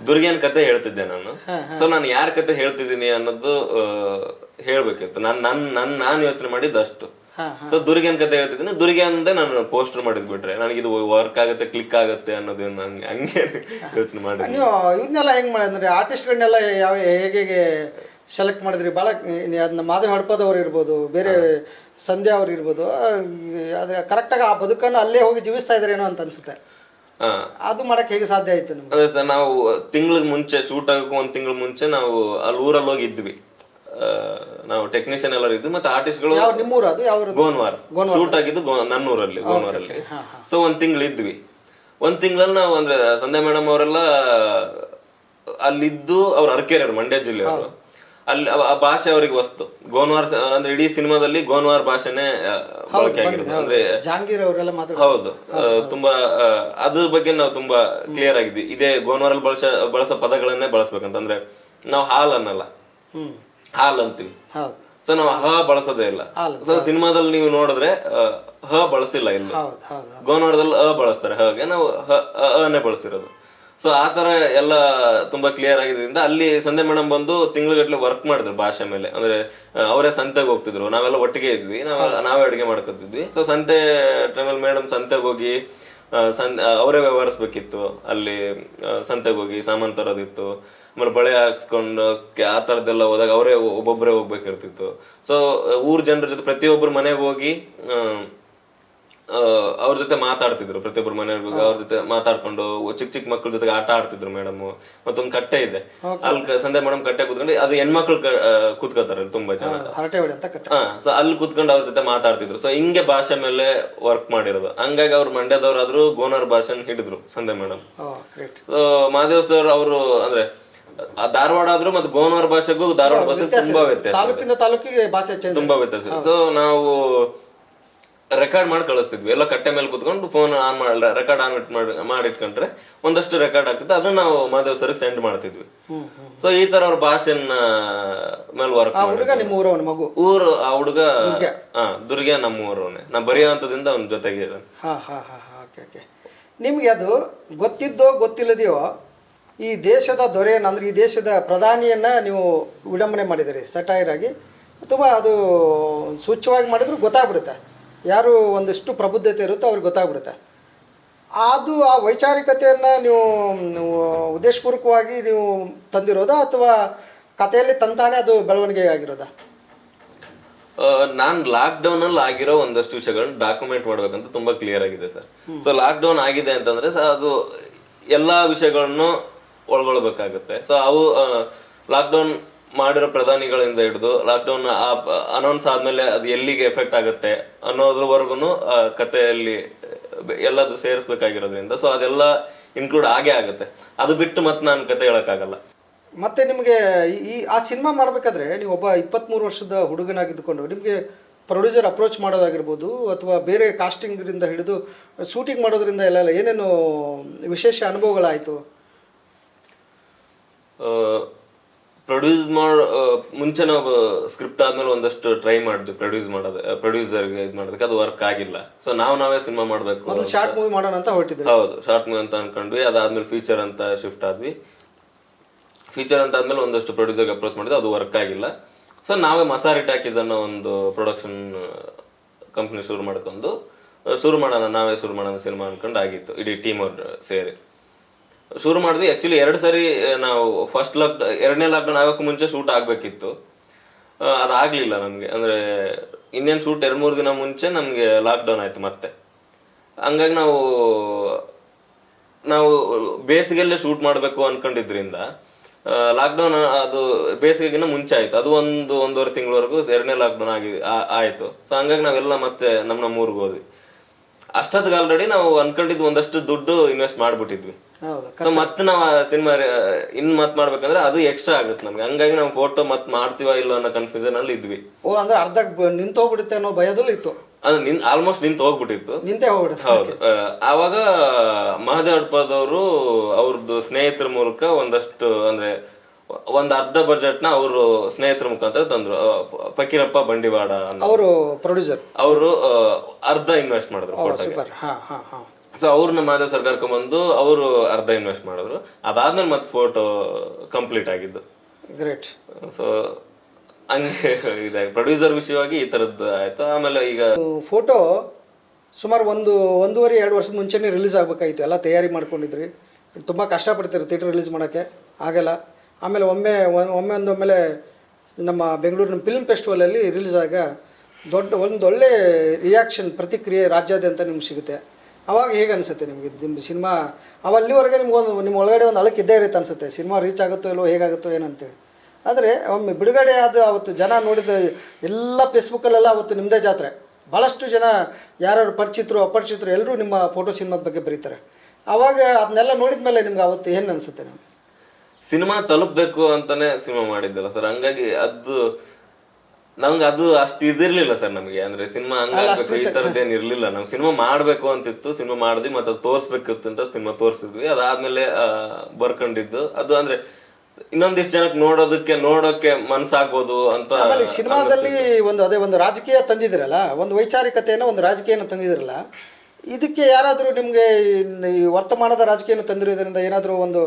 ದುರ್ಗೇನ್ ಕತೆ ಹೇಳ್ತಿದ್ದೆ ನಾನು. ಸೊ ನಾನು ಯಾರ ಕತೆ ಹೇಳ್ತಿದ್ದೀನಿ ಅನ್ನೋದು ಹೇಳ್ಬೇಕಿತ್ತು. ನಾನು ನನ್ನ ನಾನು ನಾನ್ ಯೋಚನೆ ಮಾಡಿದ್ದು ಅಷ್ಟು. ಸೊ ದುರ್ಗೇನ್ ಕತೆ ಹೇಳ್ತಿದ್ದೀನಿ. ದುರ್ಗೆ ಅಂದೆ ನಾನು ಪೋಸ್ಟರ್ ಮಾಡಿದ್ ಬಿಟ್ರೆ. ನನಗೆ ಇದು ವರ್ಕ್ ಆಗುತ್ತೆ ಕ್ಲಿಕ್ ಆಗುತ್ತೆ ಅನ್ನೋದು ನಂಗೆ ಹಂಗೆ ಯೋಚನೆ ಮಾಡಿ ನೀವು ಇದನ್ನೆಲ್ಲ ಹೆಂಗ್ ಮಾಡಿದ್ರೆ ಆರ್ಟಿಸ್ಟ್ಗಳನ್ನೆಲ್ಲ ಯಾವ ಹೇಗೆ ಸೆಲೆಕ್ಟ್ ಮಾಡಿದ್ರಿ? ಬಹಳ ಅದನ್ನ ಮಾಧವ್ ಹಡ್ಪದವ್ರು ಇರ್ಬೋದು ಬೇರೆ ಸಂಧ್ಯಾ ಅವ್ರು ಇರ್ಬೋದು ಅದು ಕರೆಕ್ಟಾಗಿ ಆ ಬದುಕನ್ನು ಅಲ್ಲೇ ಹೋಗಿ ಜೀವಿಸ್ತಾ ಇದ್ದಾರೇನೋ ಅಂತ ಅನ್ಸುತ್ತೆ. ಅದು ಮಾಡಕ್ ಹೇಗೆ ಸಾಧ್ಯ ಆಯ್ತು ಅದೇ ಸರ್ ನಾವು ತಿಂಗಳಿಗೆ ಮುಂಚೆ ಶೂಟ್ ಆಗಕ್ಕೂ ಒಂದ್ ತಿಂಗಳ ಮುಂಚೆ ನಾವು ಅಲ್ಲಿ ಊರಲ್ಲಿ ಹೋಗಿ ಇದ್ವಿ. ಆ, ನಾವು ಟೆಕ್ನಿಷಿಯನ್ ಎಲ್ಲರೂ ಇದ್ದು ಮತ್ತೆ ಆರ್ಟಿಸ್ಟ್ಗಳು ಯಾವ ನಿಮ್ಮೂರು ಅದು? ಯಾವ ಗೋನ್ವಾರ್. ಶೂಟ್ ಆಗಿದ್ದು ಗೋ- ನನ್ನೂರಲ್ಲಿ ಗೋನ್ವಾರಲ್ಲಿ. ಸೊ ಒಂದ್ ತಿಂಗಳು ಇದ್ವಿ. ಒಂದ್ ತಿಂಗಳಲ್ಲಿ ನಾವು ಅಂದ್ರೆ ಸಂಧ್ಯಾ ಮೇಡಮ್ ಅವರೆಲ್ಲ ಅಲ್ಲಿದ್ದು ಅವ್ರು ಅರ್ಕೇರಿಯರ್ ಮಂಡ್ಯ ಜಿಲ್ಲೆಯವರು ಅಲ್ಲಿ ಆ- ಆ ಭಾಷೆ ಅವರಿಗೆ ವಸ್ತು. ಗೋನ್ವಾರ್ ಸ- ಅಂದ್ರೆ ಇಡೀ ಸಿನಿಮಾದಲ್ಲಿ ಗೋನ್ವಾರ್ ಭಾಷೆನೇ ಆ, ಬಳಕೆ ಆಗಿರುತ್ತೆ ಅಂದ್ರೆ ಜಹಾಂಗೀರ್ ಅವರೆಲ್ಲ ಮಾತ್ರ ಹೌದು. ಆ, ತುಂಬಾ ಆ, ಅದ್ರ ಬಗ್ಗೆ ನಾವು ತುಂಬಾ ಕ್ಲಿಯರ್ ಆಗಿದ್ವಿ. ಇದೇ ಗೋನ್ವಾರಲ್ಲಿ ಬಳಸ ಬಳಸೋ ಪದಗಳನ್ನೇ ಬಳಸ್ಬೇಕಂತ. ಅಂದ್ರೆ ನಾವು ಹಾಲ್ ಅನ್ನಲ್ಲ ಹ್ಞೂ ಹಾಲ್ ಅಂತೀವಿ. ಹೌದು ಸೊ ನಾವು ಹ ಬಳಸೋದೇ ಇಲ್ಲ. ಸೊ ಸಿನಿಮಾದಲ್ಲಿ ನೀವು ನೋಡಿದ್ರೆ ಹ ಬಳಸಿಲ್ಲ ಇಲ್ಲ ಹೌದು ಹೌದು ಗೋನಾಡದಲ್ಲಿ ಅ ಬಳಸ್ತಾರೆ. ಹಾಗೆ ನಾವು ಹ ಅನೇ ಬಳಸಿರೋದು. ಸೊ ಆ ತರ ಎಲ್ಲ ತುಂಬಾ ಕ್ಲಿಯರ್ ಆಗಿದ್ರಿಂದ ಅಲ್ಲಿ ಸಂಧ್ಯಾ ಮೇಡಮ್ ಬಂದು ತಿಂಗಳಗಟ್ಲೆ ವರ್ಕ್ ಮಾಡಿದ್ರು ಭಾಷೆ ಮೇಲೆ. ಅಂದ್ರೆ ಅವರೇ ಸಂತೆಗೆ ಹೋಗ್ತಿದ್ರು. ನಾವೆಲ್ಲ ಒಟ್ಟಿಗೆ ಇದ್ವಿ. ನಾವು ನಾವೇ ಅಡುಗೆ ಮಾಡ್ಕೊತಿದ್ವಿ. ಸೊ ಸಂತೆ ಟೈಮಲ್ಲಿ ಮೇಡಮ್ ಸಂತೆಗೆ ಹೋಗಿ ಸಂ ಅವರೇ ವ್ಯವಹರಿಸ್ಬೇಕಿತ್ತು. ಅಲ್ಲಿ ಸಂತೆಗೆ ಹೋಗಿ ಸಾಮಾನು ತರೋದಿತ್ತು. ಆಮೇಲೆ ಬಳೆ ಹಾಕ್ಕೊಂಡು ಆ ಥರದ್ದೆಲ್ಲ ಹೋದಾಗ ಅವರೇ ಒಬ್ಬೊಬ್ಬರೇ ಹೋಗ್ಬೇಕಿರ್ತಿತ್ತು. ಸೊ ಊರ್ ಜನರ ಜೊತೆ ಪ್ರತಿಯೊಬ್ಬರ ಮನೆಗೆ ಹೋಗಿ ಆ, ಅವ್ರ ಜೊತೆ ಮಾತಾಡ್ತಿದ್ರು. ಪ್ರತಿಯೊಬ್ಬರು ಮನೆಯವ್ರಿಗೆ ಹೋಗಿ ಅವ್ರ ಜೊತೆ ಮಾತಾಡ್ಕೊಂಡು ಚಿಕ್ಕ ಚಿಕ್ಕ ಮಕ್ಕಳ ಜೊತೆಗೆ ಆಟ ಆಡ್ತಿದ್ರು ಮೇಡಮ್ ಮತ್ತೊಂದು ಕಟ್ಟೆ ಇದೆ. ಅಲ್ಲಿ ಸಂಧ್ಯಾ ಮೇಡಮ್ ಕಟ್ಟೆ ಕೂತ್ಕೊಂಡು ಅದು ಹೆಣ್ಮಕ್ಳು ಕುತ್ಕೋತಾರೆ ತುಂಬಾ ಜನ. ಸೊ ಅಲ್ಲಿ ಕುತ್ಕೊಂಡು ಅವ್ರ ಜೊತೆ ಮಾತಾಡ್ತಿದ್ರು. ಸೊ ಹಿಂಗೆ ಭಾಷೆ ಮೇಲೆ ವರ್ಕ್ ಮಾಡಿರೋದು. ಹಂಗಾಗಿ ಅವ್ರು ಮಂಡ್ಯದವ್ರಾದ್ರು ಗೋನರ್ ಭಾಷೆನ ಹಿಡಿದ್ರು Sandhya madam so Mahadev sir ಅವರು ಅಂದ್ರೆ ಧಾರವಾಡ ಆದ್ರೂ ಮತ್ತೆ ಗೋನವರ ಭಾಷೆಗೂ ಧಾರವಾಡ ಭಾಷೆ ತುಂಬಾ ವ್ಯತ್ಯಾಸ ತಾಲೂಕಿನ ತಾಲೂಕಿಂದ ತಾಲೂಕಿಗೆ ಭಾಷೆ ಚೇಂಜ್ ತುಂಬಾ ವ್ಯತ್ಯಾಸ ಸೊ ನಾವು ರೆಕಾರ್ಡ್ ಮಾಡಿ ಕಳಿಸ್ತಿದ್ವಿ. ಎಲ್ಲ ಕಟ್ಟೆ ಮೇಲೆ ಕುತ್ಕೊಂಡು ಫೋನ್ ಆನ್ ಮಾಡಲ್ಲ ರೆಕಾರ್ಡ್ ಆನ್ ಮಾಡಿ ಮಾಡಿಟ್ಕೊಂಡ್ರೆ ಒಂದಷ್ಟು ರೆಕಾರ್ಡ್ ಆಗ್ತದೆ ಅದನ್ನ ನಾವು ಮಾದೇವ್ ಸರ್ಗೆ ಸೆಂಡ್ ಮಾಡ್ತಿದ್ವಿ. ಸೊ ಈ ತರ ಅವ್ರ ಭಾಷೆನ ಮೇಲೆ ವರ್ಕ್ ಆ ಹುಡುಗ ನಿಮ್ಮ ಊರವನ ಮಗು? ಊರು ಆ ಹುಡುಗ ಹಾ ದುರ್ಗೆ ನಮ್ಮ ಊರವನೇ ನಾ ಬರೆಯುವಂತದಿಂದ ಅವ್ನ ಜೊತೆಗೆ ನಿಮ್ಗೆ ಹಾ ಹಾ ಹಾ ಹಾ ಓಕೆ ಓಕೆ ನಿಮಗೆ ಅದು ಗೊತ್ತಿದ್ದೋ ಗೊತ್ತಿಲ್ಲದೆಯೋ ಈ ದೇಶದ ದೊರೆಯನ್ನು ಅಂದರೆ ಈ ದೇಶದ ಪ್ರಧಾನಿಯನ್ನು ನೀವು ವಿಡಂಬನೆ ಮಾಡಿದಿರಿ ಸಟೈರಾಗಿ ಆಗಿ ಅಥವಾ ಅದು ಸೂಚ್ಯವಾಗಿ ಮಾಡಿದ್ರು ಗೊತ್ತಾಗ್ಬಿಡುತ್ತೆ. ಯಾರು ಒಂದಿಷ್ಟು ಪ್ರಬುದ್ಧತೆ ಇರುತ್ತೋ ಅವ್ರಿಗೆ ಗೊತ್ತಾಗ್ಬಿಡುತ್ತೆ. ಅದು ಆ ವೈಚಾರಿಕತೆಯನ್ನು ನೀವು ಉದ್ದೇಶಪೂರ್ವಕವಾಗಿ ನೀವು ತಂದಿರೋದಾ ಅಥವಾ ಕಥೆಯಲ್ಲಿ ತಂತಾನೆ ಅದು ಬೆಳವಣಿಗೆ ಆಗಿರೋದಾ? ನಾನು ಲಾಕ್ ಡೌನ್ ಅಲ್ಲಿ ಆಗಿರೋ ಒಂದಷ್ಟು ವಿಷಯಗಳನ್ನ ಡಾಕ್ಯುಮೆಂಟ್ ಮಾಡ್ಬೇಕಂತ ತುಂಬಾ ಕ್ಲಿಯರ್ ಆಗಿದೆ ಸರ್. ಸೊ ಲಾಕ್ಡೌನ್ ಆಗಿದೆ ಅಂತಂದ್ರೆ ಸರ್ ಅದು ಎಲ್ಲಾ ವಿಷಯಗಳನ್ನು ಒಳಗೊಳ್ಬೇಕಾಗುತ್ತೆ. ಸೊ ಅವು ಲಾಕ್ಡೌನ್ ಮಾಡಿರೋ ಪ್ರಧಾನಿಗಳಿಂದ ಹಿಡಿದು ಲಾಕ್ಡೌನ್ ಅನೌನ್ಸ್ ಆದ್ಮೇಲೆ ಅದು ಎಲ್ಲಿಗೆ ಎಫೆಕ್ಟ್ ಆಗುತ್ತೆ ಅನ್ನೋದ್ರವರೆಗೂ ಕಥೆಯಲ್ಲಿ, ಎಲ್ಲದು ಸೇರಿಸ್ಬೇಕಾಗಿರೋದ್ರಿಂದ. ಸೊ ಅದೆಲ್ಲ ಇನ್ಕ್ಲೂಡ್ ಆಗೇ ಆಗುತ್ತೆ. ಅದು ಬಿಟ್ಟು ಮತ್ತೆ ನಾನು ಕತೆ ಹೇಳೋಕ್ಕಾಗಲ್ಲ. ಮತ್ತೆ ನಿಮಗೆ ಈ- ಆ ಸಿನಿಮಾ ಮಾಡಬೇಕಾದ್ರೆ ನೀವು ಒಬ್ಬ ಇಪ್ಪತ್ತ್ಮೂರು ವರ್ಷದ ಹುಡುಗನಾಗಿದ್ದುಕೊಂಡು ನಿಮಗೆ ಪ್ರೊಡ್ಯೂಸರ್ ಅಪ್ರೋಚ್ ಮಾಡೋದಾಗಿರ್ಬೋದು ಅಥವಾ ಬೇರೆ ಕಾಸ್ಟಿಂಗ್ರಿಂದ ಹಿಡಿದು ಶೂಟಿಂಗ್ ಮಾಡೋದ್ರಿಂದ ಎಲ್ಲ ಏನೇನು ವಿಶೇಷ ಅನುಭವಗಳಾಯಿತು? ಪ್ರೊಡ್ಯೂಸ್ ಮಾಡೋ ಮುಂಚೆ ನಾವು ಸ್ಕ್ರಿಪ್ಟ್ ಆದ್ಮೇಲೆ ಒಂದಷ್ಟು ಟ್ರೈ ಮಾಡಿದ್ವಿ ಪ್ರೊಡ್ಯೂಸ್ ಮಾಡೋದು ಪ್ರೊಡ್ಯೂಸರ್ಗೆ ಇದು ಮಾಡೋದಕ್ಕೆ. ಅದು ವರ್ಕ್ ಆಗಿಲ್ಲ. ಸೊ ನಾವು ನಾವೇ ಸಿನಿಮಾ ಮಾಡಬೇಕು ಶಾರ್ಟ್ ಮೂವಿ ಮಾಡೋಣ ಅಂತ ಹೊರಟಿದ್ರು. ಹೌದು ಶಾರ್ಟ್ ಮೂವಿ ಅಂತ ಅನ್ಕೊಂಡ್ವಿ. ಅದಾದ್ಮೇಲೆ ಫೀಚರ್ ಅಂತ ಶಿಫ್ಟ್ ಆದ್ವಿ. ಫೀಚರ್ ಅಂತ ಆದ್ಮೇಲೆ ಒಂದಷ್ಟು ಪ್ರೊಡ್ಯೂಸರ್ಗೆ ಅಪ್ರೋಚ್ ಮಾಡಿದ್ವಿ. ಅದು ವರ್ಕ್ ಆಗಿಲ್ಲ. ಸೊ ನಾವೇ ಮಸಾರಿ ಟಾಕೀಸ್ ಅನ್ನೋ ಒಂದು ಪ್ರೊಡಕ್ಷನ್ ಕಂಪ್ನಿ ಶುರು ಮಾಡ್ಕೊಂಡು ಶುರು ಮಾಡೋಣ ನಾವೇ ಶುರು ಮಾಡೋಣ ಸಿನಿಮಾ ಅನ್ಕೊಂಡು ಆಗಿತ್ತು. ಇಡೀ ಟೀಮ್ ಅವ್ರು ಸೇರಿ. ಶುರು ಮಾಡಿದ್ವಿ. ಆ್ಯಕ್ಚುಲಿ ಎರಡು ಸರಿ ನಾವು ಫಸ್ಟ್ ಲಾಕ್ ಎರಡನೇ ಲಾಕ್ಡೌನ್ ಆಗೋಕ್ಕೂ ಮುಂಚೆ ಶೂಟ್ ಆಗಬೇಕಿತ್ತು. ಅದಾಗಲಿಲ್ಲ ನಮಗೆ. ಅಂದರೆ ಇನ್ನೇನು ಶೂಟ್ ಎರಡು, ಮೂರು ದಿನ ಮುಂಚೆ ನಮಗೆ ಲಾಕ್ಡೌನ್ ಆಯಿತು ಮತ್ತೆ. ಹಂಗಾಗಿ ನಾವು ನಾವು ಬೇಸಿಗೆಯಲ್ಲೇ ಶೂಟ್ ಮಾಡಬೇಕು ಅಂದ್ಕೊಂಡಿದ್ರಿಂದ ಲಾಕ್ಡೌನ್ ಅದು ಬೇಸಿಗೆಗಿನ ಮುಂಚೆ ಆಯಿತು. ಅದು ಒಂದು, ಒಂದೂವರೆ ತಿಂಗಳವರೆಗೂ ಎರಡನೇ ಲಾಕ್ಡೌನ್ ಆಗಿ ಆಯ್ತು. ಸೊ ಹಂಗಾಗಿ ನಾವೆಲ್ಲ ಮತ್ತೆ ನಮ್ಮ ನಮ್ಮ ಊರಿಗೆ ಹೋದ್ವಿ. ಅಷ್ಟೊತ್ತಿಗೆ ಆಲ್ರೆಡಿ ನಾವು ಅನ್ಕೊಂಡಿದ್ದು ಒಂದಷ್ಟು ದುಡ್ಡು ಇನ್ವೆಸ್ಟ್ ಮಾಡ್ಬಿಟ್ಟಿದ್ವಿ. ಸೊ ಮತ್ತೆ ನಾವು ಸಿನಿಮಾ ಇನ್ ಮತ್ ಮಾಡ್ಬೇಕಂದ್ರೆ ಅದು ಎಕ್ಸ್ಟ್ರಾ ಆಗುತ್ತೆ ನಮ್ಗೆ. ಹಂಗಾಗಿ ನಾವು ಫೋಟೋ ಮತ್ ಮಾಡ್ತೀವ ಇಲ್ಲ ಅನ್ನೋ ಕನ್ಫ್ಯೂಷನ್ ಅಲ್ಲಿ ಇದ್ವಿ. ಓ ಅಂದ್ರೆ ಅರ್ಧ ನಿಂತೋಗ್ಬಿಡುತ್ತೆ ಅನ್ನೋ ಭಯದಲ್ಲೂ ಇತ್ತು. ಅದು ನಿನ್ ಆಲ್ಮೋಸ್ಟ್ ನಿಂತು ಹೋಗ್ಬಿಟ್ಟಿತ್ತು. ನಿಂತೇ ಹೋಗ್ಬಿಡುತ್ತೆ ಹೌದು. ಆವಾಗ ಮಹದೇವ್ ಅಡ್ಪದವರು ಅವ್ರದ್ದು ಸ್ನೇಹಿತರ ಮೂಲಕ ಒಂದಷ್ಟು ಅಂದ್ರೆ ಒಂದ್ ಅರ್ಧ ಬಜೆಟ್ನ ಅವರು ಸ್ನೇಹಿತರ ಮುಖಾಂತರ ತಂದ್ರು. ಫಕೀರಪ್ಪ ಬಂಡಿವಾಡ ಅವರು ಪ್ರೊಡ್ಯೂಸರ್ ಅವರು ಅರ್ಧ ಇನ್ವೆಸ್ಟ್ ಮಾಡಿದ್ರು ಫೋಟೋಗೆ ಸೂಪರ್ ಹಾಂ ಹಾಂ ಹಾಂ. ಸೊ ಅವ್ರನ್ನ ಮಾಧವ್ ಸರ್ಕಾರಕ್ಕೆ ಬಂದು ಅವರು ಅರ್ಧ ಇನ್ವೆಸ್ಟ್ ಮಾಡಿದ್ರು. ಅದಾದ್ಮೇಲೆ ಮತ್ತೆ ಫೋಟೋ ಕಂಪ್ಲೀಟ್ ಆಗಿದ್ದು. ಗ್ರೇಟ್ ಸೊ ಹಂಗೆ ಇದೆ. ಪ್ರೊಡ್ಯೂಸರ್ ವಿಷಯವಾಗಿ ಈ ತರದ್ದು ಆಯ್ತು. ಆಮೇಲೆ ಈಗ ಫೋಟೋ ಸುಮಾರು ಒಂದು ಒಂದೂವರೆ ಎರಡು ವರ್ಷದ ಮುಂಚೆನೇ ರಿಲೀಸ್ ಆಗಬೇಕಾಗಿತ್ತು ಎಲ್ಲ ತಯಾರಿ ಮಾಡ್ಕೊಂಡಿದ್ರಿ. ತುಂಬ ಕಷ್ಟಪಡ್ತೀರಿ ಥಿಯೇಟರ್ ರಿಲೀಸ್ ಮಾಡೋಕ್ಕೆ. ಆಗಲ್ಲ. ಆಮೇಲೆ ಒಮ್ಮೆ ಒಮ್ಮೆ ಒಂದು ಒಮ್ಮೆಲೆ ನಮ್ಮ ಬೆಂಗಳೂರಿನ ಫಿಲ್ಮ್ ಫೆಸ್ಟಿವಲಲ್ಲಿ ರಿಲೀಸ್ ಆಗ ದೊಡ್ಡ ಒಳ್ಳೆ ರಿಯಾಕ್ಷನ್ ಪ್ರತಿಕ್ರಿಯೆ ರಾಜ್ಯಾದ್ಯಂತ ನಿಮ್ಗೆ ಸಿಗುತ್ತೆ. ಅವಾಗ ಹೇಗೆ ಅನಿಸುತ್ತೆ ನಿಮಗೆ ನಿಮ್ಮ ಸಿನಿಮಾ ಅವಲ್ಲಿವರೆಗೆ ನಿಮ್ಗೊಂದು ನಿಮ್ಮ ಒಳಗಡೆ ಒಂದು ಅಳಕ್ಕೆ ಇದ್ದೇ ಇರುತ್ತೆ ಅನಿಸುತ್ತೆ. ಸಿನಿಮಾ ರೀಚ್ ಆಗುತ್ತೋ ಇಲ್ಲೋ ಹೇಗಾಗುತ್ತೋ ಏನಂತೇಳಿ. ಆದರೆ ಒಮ್ಮೆ ಬಿಡುಗಡೆ ಆದ ಅವತ್ತು ಜನ ನೋಡಿದ ಎಲ್ಲ ಫೇಸ್ಬುಕ್ಕಲ್ಲೆಲ್ಲ ಅವತ್ತು ನಿಮ್ಮದೇ ಜಾತ್ರೆ. ಭಾಳಷ್ಟು ಜನ ಯಾರ್ಯಾರು ಪರಿಚಿತರು, ಅಪರಿಚಿತರು ಎಲ್ಲರೂ ನಿಮ್ಮ ಫೋಟೋ ಸಿನಿಮಾದ ಬಗ್ಗೆ ಬರೀತಾರೆ. ಆವಾಗ ಅದನ್ನೆಲ್ಲ ನೋಡಿದ ಮೇಲೆ ನಿಮ್ಗೆ ಅವತ್ತು ಏನು ಅನಿಸುತ್ತೆ ನಿಮ್ಗೆ? ಸಿನಿಮಾ ತಲುಪಬೇಕು ಅಂತಾನೆ ಸಿನಿಮಾ ಮಾಡಿದ್ದಲ್ಲ ಸರ್. ಹಂಗಾಗಿ ಅದು ನಮ್ಗೆ ಅದು ಅಷ್ಟು ಇದಿರ್ಲಿಲ್ಲ ಸರ್ ನಮಗೆ. ಅಂದ್ರೆ ಸಿನಿಮಾ ಹಂಗಾಗ್ಬೇಕು ಈ ತರದ್ದೇನು ಇರ್ಲಿಲ್ಲ. ನಾವು ಸಿನಿಮಾ ಮಾಡ್ಬೇಕು ಅಂತಿತ್ತು ಸಿನಿಮಾ ಮಾಡಿದ್ವಿ ಮತ್ತೆ ಅದು ತೋರ್ಸ್ಬೇಕಿತ್ತು ಅಂತ ಸಿನಿಮಾ ತೋರಿಸಿದ್ವಿ. ಅದಾದ್ಮೇಲೆ ಬರ್ಕೊಂಡಿದ್ದು. ಅದು ಅಂದ್ರೆ ಇನ್ನೊಂದಿಷ್ಟು ಜನಕ್ಕೆ ನೋಡೋದಕ್ಕೆ ನೋಡೋಕೆ ಮನ್ಸಾಗ್ಬೋದು ಅಂತ ಆಮೇಲೆ ಸಿನಿಮಾದಲ್ಲಿ ಒಂದು ಅದೇ ಒಂದು ರಾಜಕೀಯ ತಂದಿದ್ರಲ್ಲ ಒಂದು ವೈಚಾರಿಕತೆಯನ್ನು ಒಂದು ರಾಜಕೀಯನ ತಂದಿದ್ರಲ್ಲ ಇದಕ್ಕೆ ಯಾರಾದರೂ ನಿಮಗೆ ಈ ವರ್ತಮಾನದ ರಾಜಕೀಯನ ತಂದಿರೋದ್ರಿಂದ ಏನಾದರೂ ಒಂದು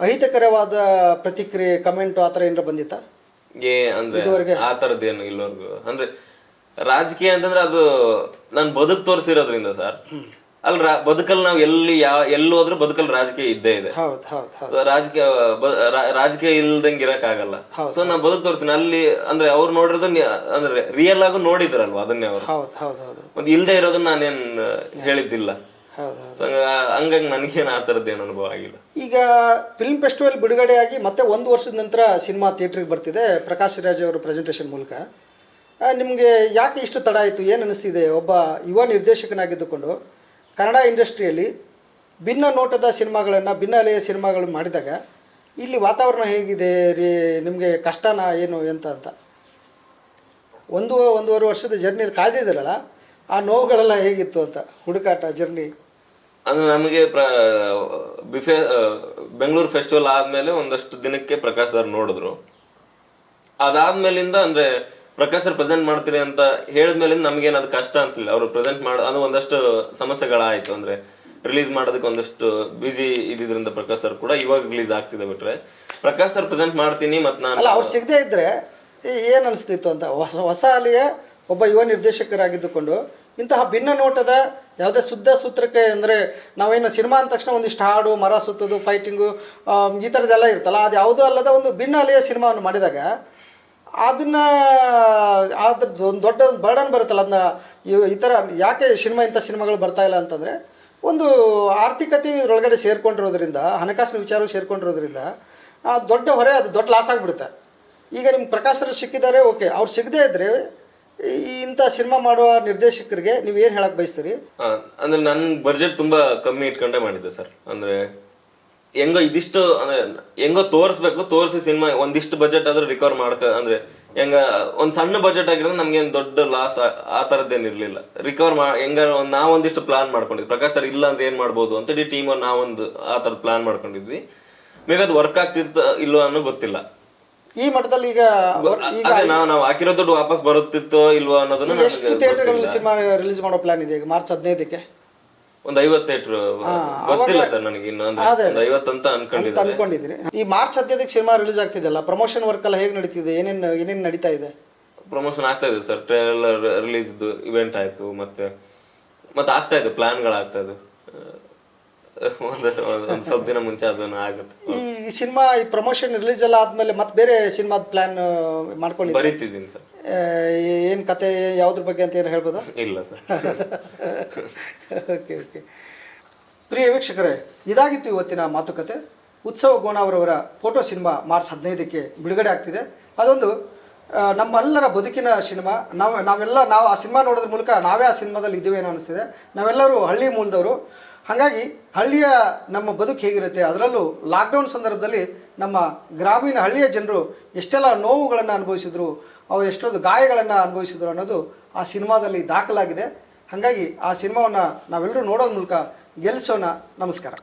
ಅಹಿತಕರವಾದ ಪ್ರತಿಕ್ರಿಯೆ ಕಮೆಂಟ್ ಆ ಥರ ಏನಾರ ಬಂದಿತ್ತಾ? ಏ ಅಂದ್ರೆ ಆ ತರದ್ದೇನು ಇಲ್ಲವರೆಗೂ ಅಂದ್ರೆ ರಾಜಕೀಯ ಅಂತಂದ್ರೆ ಅದು ನನ್ ಬದುಕು ತೋರಿಸಿರೋದ್ರಿಂದ ಸರ್. ಅಲ್ಲಿ ರಾ- ಬದುಕಲ್ಲಿ ನಾವು ಎಲ್ಲಿ ಯಾ ಎಲ್ಲಿ ಹೋದ್ರೂ ಬದುಕಲ್ಲಿ ರಾಜಕೀಯ ಇದ್ದೇ ಇದೆ. ರಾಜಕೀಯ ರಾಜಕೀಯ ಇಲ್ದಂಗೆ ಇರಕ್ಕಾಗಲ್ಲ ಸೊ ನಾನು ಬದುಕು ತೋರಿಸ್ತೀನಿ ಅಲ್ಲಿ ಅಂದ್ರೆ ಅವ್ರು ನೋಡಿರೋದು ಅಂದ್ರೆ ರಿಯಲ್ ಆಗು ನೋಡಿದ್ರಲ್ವಾ ಅದನ್ನೇ ಅವ್ರು. ಮತ್ತೆ ಇಲ್ದೇ ಇರೋದನ್ನ ನಾನೇನ್ ಹೇಳಿದ್ದಿಲ್ಲ. ಹಂಗಾಗಿ ನನಗೇನು ಆ ಥರದ್ದೇನು ಅನುಭವ ಆಗಿಲ್ಲ. ಈಗ ಫಿಲ್ಮ್ ಫೆಸ್ಟಿವಲ್ ಬಿಡುಗಡೆಯಾಗಿ ಮತ್ತೆ ಒಂದು ವರ್ಷದ ನಂತರ ಸಿನಿಮಾ ಥಿಯೇಟ್ರಿಗೆ ಬರ್ತಿದೆ ಪ್ರಕಾಶ್ ರಾಜ್ ಅವರ ಪ್ರೆಸೆಂಟೇಷನ್ ಮೂಲಕ. ನಿಮಗೆ ಯಾಕೆ ಇಷ್ಟು ತಡ ಆಯಿತು? ಏನು ಅನಿಸ್ತಿದೆ? ಒಬ್ಬ ಯುವ ನಿರ್ದೇಶಕನಾಗಿದ್ದುಕೊಂಡು ಕನ್ನಡ ಇಂಡಸ್ಟ್ರಿಯಲ್ಲಿ ಭಿನ್ನ ನೋಟದ ಸಿನಿಮಾಗಳನ್ನು ಭಿನ್ನ ಅಲೆಯ ಸಿನಿಮಾಗಳು ಮಾಡಿದಾಗ ಇಲ್ಲಿ ವಾತಾವರಣ ಹೇಗಿದೆ ರೀ? ನಿಮಗೆ ಕಷ್ಟನಾ ಏನು ಎಂತ ಅಂತ? ಒಂದು ಒಂದೂವರೆ ವರ್ಷದ ಜರ್ನಿಯಲ್ಲಿ ಕಾಯ್ದಿದ್ದೀರಲ್ಲ ಆ ನೋವುಗಳೆಲ್ಲ ಹೇಗಿತ್ತು ಅಂತ ಹುಡುಕಾಟ ಜರ್ನಿ ಅಂದ್ರೆ ನಮಗೆ ಪ್ರ, ಬಿಫೆ ಬೆಂಗಳೂರು ಫೆಸ್ಟಿವಲ್ ಆದ್ಮೇಲೆ ಒಂದಷ್ಟು ದಿನಕ್ಕೆ ಪ್ರಕಾಶ್ ಸರ್ ನೋಡಿದ್ರು. ಅದಾದ್ಮೇಲಿಂದ ಅಂದ್ರೆ ಪ್ರಕಾಶ್ ಸರ್ ಪ್ರೆಸೆಂಟ್ ಮಾಡ್ತೀರಿ ಅಂತ ಹೇಳಿದ್ಮೇಲಿಂದ ನಮ್ಗೇನು ಅದು ಕಷ್ಟ ಅನ್ಸಲಿಲ್ಲ. ಅವರು ಪ್ರೆಸೆಂಟ್ ಮಾಡ, ಅದು ಒಂದಷ್ಟು ಸಮಸ್ಯೆಗಳಾಯ್ತು. ಅಂದ್ರೆ ರಿಲೀಸ್ ಮಾಡೋದಕ್ಕೆ ಒಂದಷ್ಟು ಬ್ಯುಸಿ ಇದ್ದಿದ್ರಿಂದ ಪ್ರಕಾಶ್ ಸರ್ ಕೂಡ ಇವಾಗ ರಿಲೀಸ್ ಆಗ್ತಿದೆ ಬಿಟ್ರೆ. ಪ್ರಕಾಶ್ ಸರ್ ಪ್ರೆಸೆಂಟ್ ಮಾಡ್ತೀನಿ ಮತ್ತೆ ನಾನು ಅಲ್ಲ, ಅವ್ರು ಸಿಗದೇ ಇದ್ರೆ ಏನ್ ಅನಿಸ್ತಿತ್ತು ಅಂತ? ಹೊಸ ಹೊಸ ಅಲ್ಲಿಯ ಒಬ್ಬ ಯುವ ನಿರ್ದೇಶಕರಾಗಿದ್ದುಕೊಂಡು ಇಂತಹ ಭಿನ್ನ ನೋಟದ ಯಾವುದೇ ಶುದ್ಧ ಸೂತ್ರಕ್ಕೆ ಅಂದರೆ ನಾವೇನು ಸಿನಿಮಾ ಅಂದ ತಕ್ಷಣ ಒಂದಿಷ್ಟು ಹಾಡು, ಮರ ಸುತ್ತೋದು ಫೈಟಿಂಗು ಈ ಥರದ್ದೆಲ್ಲ ಇರುತ್ತಲ್ಲ, ಅದು ಯಾವುದೂ ಅಲ್ಲದ ಒಂದು ಭಿನ್ನ ಅಲೆಯ ಸಿನಿಮಾವನ್ನು ಮಾಡಿದಾಗ ಅದನ್ನು, ಅದ್ರದ್ದು ಒಂದು ದೊಡ್ಡ ಬರ್ಡನ್ ಬರುತ್ತಲ್ಲ, ಅದನ್ನ ಈ ಥರ ಯಾಕೆ ಸಿನಿಮಾ ಇಂಥ ಸಿನಿಮಾಗಳು ಬರ್ತಾ ಇಲ್ಲ ಅಂತಂದರೆ, ಒಂದು ಆರ್ಥಿಕತೆ ಇದರೊಳಗಡೆ ಸೇರ್ಕೊಂಡಿರೋದ್ರಿಂದ, ಹಣಕಾಸಿನ ವಿಚಾರ ಸೇರ್ಕೊಂಡಿರೋದ್ರಿಂದ, ಆ ದೊಡ್ಡ ಹೊರೆ ಅದು ದೊಡ್ಡ ಲಾಸ್ ಆಗಿಬಿಡುತ್ತೆ. ಈಗ ನಿಮ್ಗೆ ಪ್ರಕಾಶರು ಸಿಕ್ಕಿದ್ದಾರೆ ಓಕೆ ಅವ್ರು ಸಿಗದೇ ಇದ್ದರೆ ಇಂಥ ಸಿನಿಮಾ ಮಾಡುವ ನಿರ್ದೇಶಕರಿಗೆ ನೀವು ಏನು ಹೇಳಕ್ಕೆ ಬಯಸ್ತೀರಿ? ಆ, ಅಂದ್ರೆ ನನ್ನ ಬಜೆಟ್ ತುಂಬಾ ಕಮ್ಮಿ ಇಟ್ಕೊಂಡೇ ಮಾಡಿದ್ದೆ ಸರ್. ಅಂದ್ರೆ ಹೆಂಗೋ ಇದಿಷ್ಟು ಅಂದ್ರೆ ಹೆಂಗೋ ತೋರಿಸ್ಬೇಕು ತೋರಿಸಿ ಸಿನಿಮಾ ಒಂದಿಷ್ಟು ಬಜೆಟ್ ಆದ್ರೂ ರಿಕವರ್ ಮಾಡ್ಕ ಅಂದ್ರೆ ಹೆಂಗ ಒಂದ್ ಸಣ್ಣ ಬಜೆಟ್ ಆಗಿರೋದು ನಮ್ಗೆ ದೊಡ್ಡ ಲಾಸ್ ಆ ತರದ್ದೇನ್ ಇರ್ಲಿಲ್ಲ. ರಿಕವರ್ ಮಾ ಹೆಂಗಾರ ನಾವೊಂದಿಷ್ಟು ಪ್ಲಾನ್ ಮಾಡ್ಕೊಂಡಿದ್ವಿ. ಪ್ರಕಾಶ್ ಸರ್ ಇಲ್ಲ ಅಂದ್ರೆ ಏನ್ ಮಾಡ್ಬೋದು ಅಂತೇಳಿ ಟೀಮ್ ನಾವೊಂದು ಆ ತರದ್ ಪ್ಲಾನ್ ಮಾಡ್ಕೊಂಡಿದ್ವಿ. ಮೇಬಿ ಅದು ವರ್ಕ್ ಆಗ್ತಿರ್ತ ಇಲ್ವೋ ಅನ್ನೋ ಗೊತ್ತಿಲ್ಲ. ಈ ಮಟ್ಟದಲ್ಲಿ ಈಗ ಈಗ ನಾವು ನಾವು ಹಾಕಿರೋ ದುಡ್ಡು ವಾಪಸ್ ಬರುತ್ತಿತ್ತೋ ಇಲ್ವೋ ಅನ್ನೋದನ್ನ ಈಗ ಎಷ್ಟು ಥಿಯೇಟರ್ಗಳಲ್ಲಿ ಸಿನಿಮಾ ರಿಲೀಸ್ ಮಾಡೋ ಪ್ಲಾನ್ ಇದೆ ಈಗ? ಮಾರ್ಚ್ ಹದಿನೈದಕ್ಕೆ? ಒಂದ್ ಐವತ್ತು ಥಿಯೇಟರ್ ಗೊತ್ತಿಲ್ಲ ಸರ್ ನನಗೆ ಇನ್ನೊಂದು ಐವತ್ತಂತ ಅಂತ ಅನ್ಕೊಂಡಿದ್ದೀನಿ ಅನ್ಕೊಂಡಿದ್ದೀರಿ. ಈ ಮಾರ್ಚ್ ಹದಿನೈದಕ್ಕೆ ಸಿನಿಮಾ ರಿಲೀಸ್ ಆಗ್ತಿದೆಲ್ಲ ಪ್ರಮೋಷನ್ ವರ್ಕ್ ಎಲ್ಲ ಹೇಗೆ ನಡೀತಿದೆ? ಏನೇನು ಏನೇನು ನಡೀತಾ ಇದೆ? ಪ್ರಮೋಷನ್ ಆಗ್ತಾ ಇದೆ ಸರ್. ಟ್ರೇಲರ್ ರಿಲೀಸ್ ಇವೆಂಟ್ ಆಯ್ತು ಮತ್ತೆ ಮತ್ತೆ ಆಗ್ತಾ ಇದೆ ಪ್ಲಾನ್ಗಳು ಆಗ್ತಾ ಇದೆ. ಒಂದು ಒಂದು ಸ್ವಲ್ಪ ದಿನ ಮುಂಚೆ ಅದನ್ನ ಆಗುತ್ತೆ. ಈ ಸಿನಿಮಾ ಈ ಪ್ರಮೋಷನ್ ರಿಲೀಸ್ ಎಲ್ಲ ಆದ್ಮೇಲೆ ಮತ್ತೆ ಬೇರೆ ಸಿನಿಮಾದ ಪ್ಲಾನ್ ಮಾಡ್ಕೊಂಡು ಬರೀತಿದ್ದೀನಿ ಸರ್. ಏನು ಕತೆ ಯಾವ್ದ್ರ ಬಗ್ಗೆ ಅಂತ ಏನು ಹೇಳ್ಬೋದಾ? ಇಲ್ಲ ಸರ್. ಓಕೆ ಓಕೆ ಪ್ರಿಯ ವೀಕ್ಷಕರೇ ಇದಾಗಿತ್ತು ಇವತ್ತಿನ ಮಾತುಕತೆ. ಉತ್ಸವ ಗೋಣಾವರವರ ಫೋಟೋ ಸಿನಿಮಾ ಮಾರ್ಚ್ ಹದಿನೈದಕ್ಕೆ ಬಿಡುಗಡೆ ಆಗ್ತಿದೆ. ಅದೊಂದು ಆ, ನಮ್ಮೆಲ್ಲರ ಬದುಕಿನ ಸಿನಿಮಾ. ನಾವು ನಾವೆಲ್ಲ ನಾವು ಆ ಸಿನಿಮಾ ನೋಡೋದ್ರ ಮೂಲಕ ನಾವೇ ಆ ಸಿನಿಮಾದಲ್ಲಿ ಇದ್ದೀವೇನೋ ಅನಿಸ್ತಿದೆ. ನಾವೆಲ್ಲರೂ ಹಳ್ಳಿ ಮೂಲದವರು. ಹಾಗಾಗಿ ಹಳ್ಳಿಯ ನಮ್ಮ ಬದುಕು ಹೇಗಿರುತ್ತೆ, ಅದರಲ್ಲೂ ಲಾಕ್ಡೌನ್ ಸಂದರ್ಭದಲ್ಲಿ ನಮ್ಮ ಗ್ರಾಮೀಣ ಹಳ್ಳಿಯ ಜನರು ಎಷ್ಟೆಲ್ಲ ನೋವುಗಳನ್ನು ಅನುಭವಿಸಿದ್ರು, ಅವು ಎಷ್ಟೊಂದು ಗಾಯಗಳನ್ನು ಅನುಭವಿಸಿದ್ರು ಅನ್ನೋದು ಆ ಸಿನಿಮಾದಲ್ಲಿ ದಾಖಲಾಗಿದೆ. ಹಾಗಾಗಿ ಆ ಸಿನಿಮಾವನ್ನು ನಾವೆಲ್ಲರೂ ನೋಡೋದ್ರ ಮೂಲಕ ಗೆಲ್ಲಿಸೋಣ ನಮಸ್ಕಾರ.